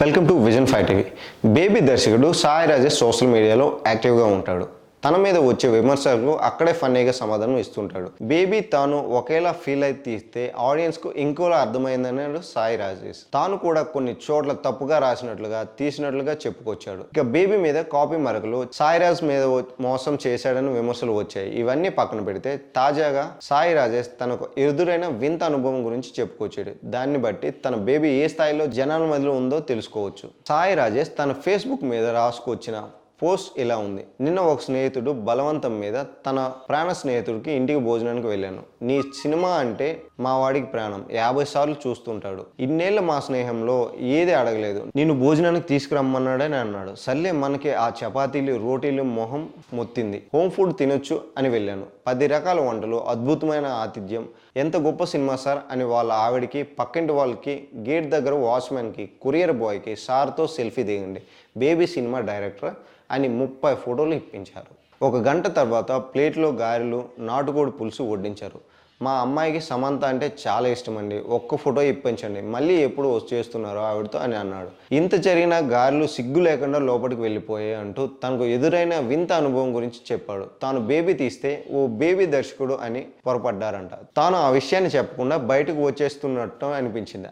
Welcome to vision five TV. Baby దర్శకుడు Sai Rajesh social మీడియాలో యాక్టివ్గా ఉంటాడు. తన మీద వచ్చే విమర్శలకు అక్కడే ఫన్నీగా సమాధానం ఇస్తుంటాడు. బేబీ తాను ఒకేలా ఫీల్ అయి తీస్తే ఆడియన్స్కు ఇంకోలా అర్థమైందన్నాడు సాయి రాజేష్. తాను కూడా కొన్ని చోట్ల తప్పుగా రాసినట్లుగా తీసినట్లుగా చెప్పుకొచ్చాడు. ఇక బేబీ మీద కాపీ మరకలు సాయి రాజ్ మీద మోసం చేశాడని విమర్శలు వచ్చాయి. ఇవన్నీ పక్కన పెడితే తాజాగా సాయి రాజేష్ తనకు ఎదురైన వింత అనుభవం గురించి చెప్పుకొచ్చాడు. దాన్ని బట్టి తన బేబీ ఏ స్థాయిలో జనాల మధ్యలో ఉందో తెలుసుకోవచ్చు. సాయి రాజేష్ తన ఫేస్బుక్ మీద రాసుకొచ్చిన పోస్ట్ ఇలా ఉంది. నిన్న ఒక స్నేహితుడు బలవంతం మీద తన ప్రాణ స్నేహితుడికి ఇంటికి భోజనానికి వెళ్ళాను. నీ సినిమా అంటే మా వాడికి ప్రాణం. యాభై సార్లు చూస్తుంటాడు. ఇన్నేళ్ళు మా స్నేహంలో ఏది అడగలేదు. నేను భోజనానికి తీసుకురమ్మన్నాడని అన్నాడు. సర్లే మనకి ఆ చపాతీలు రోటీలు మొహం మొత్తింది. హోమ్ ఫుడ్ తినొచ్చు అని వెళ్ళాను. పది రకాల వంటలు అద్భుతమైన ఆతిథ్యం. ఎంత గొప్ప సినిమా సార్ అని వాళ్ళ ఆవిడకి పక్కింటి వాళ్ళకి గేట్ దగ్గర వాచ్మెన్కి కొరియర్ బాయ్కి సార్తో సెల్ఫీ దిగండి. బేబీ సినిమా డైరెక్టర్ అని ముప్పై ఫోటోలు ఇప్పించారు. ఒక గంట తర్వాత ప్లేట్లో గారెలు నాటుకోడి పులుసు వడ్డించారు. మా అమ్మాయికి సమంత అంటే చాలా ఇష్టం అండి ఒక్క ఫోటో ఇప్పించండి. మళ్ళీ ఎప్పుడు చేస్తున్నారు ఆవిడతో అని అన్నాడు. ఇంత జరిగిన గార్లు సిగ్గు లేకుండా లోపలికి వెళ్ళిపోయాయి అంటూ తనకు ఎదురైన వింత అనుభవం గురించి చెప్పాడు. తాను బేబీ తీస్తే ఓ బేబీ దర్శకుడు అని పొరపడ్డారంట. తాను ఆ విషయాన్ని చెప్పకుండా బయటకు వచ్చేస్తున్నట్టు అనిపించింది.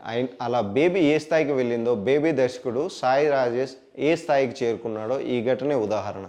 అలా బేబీ ఏ స్థాయికి వెళ్ళిందో బేబీ దర్శకుడు సాయి రాజేష్ ఏ స్థాయికి చేరుకున్నాడో ఈ ఘటనే ఉదాహరణ.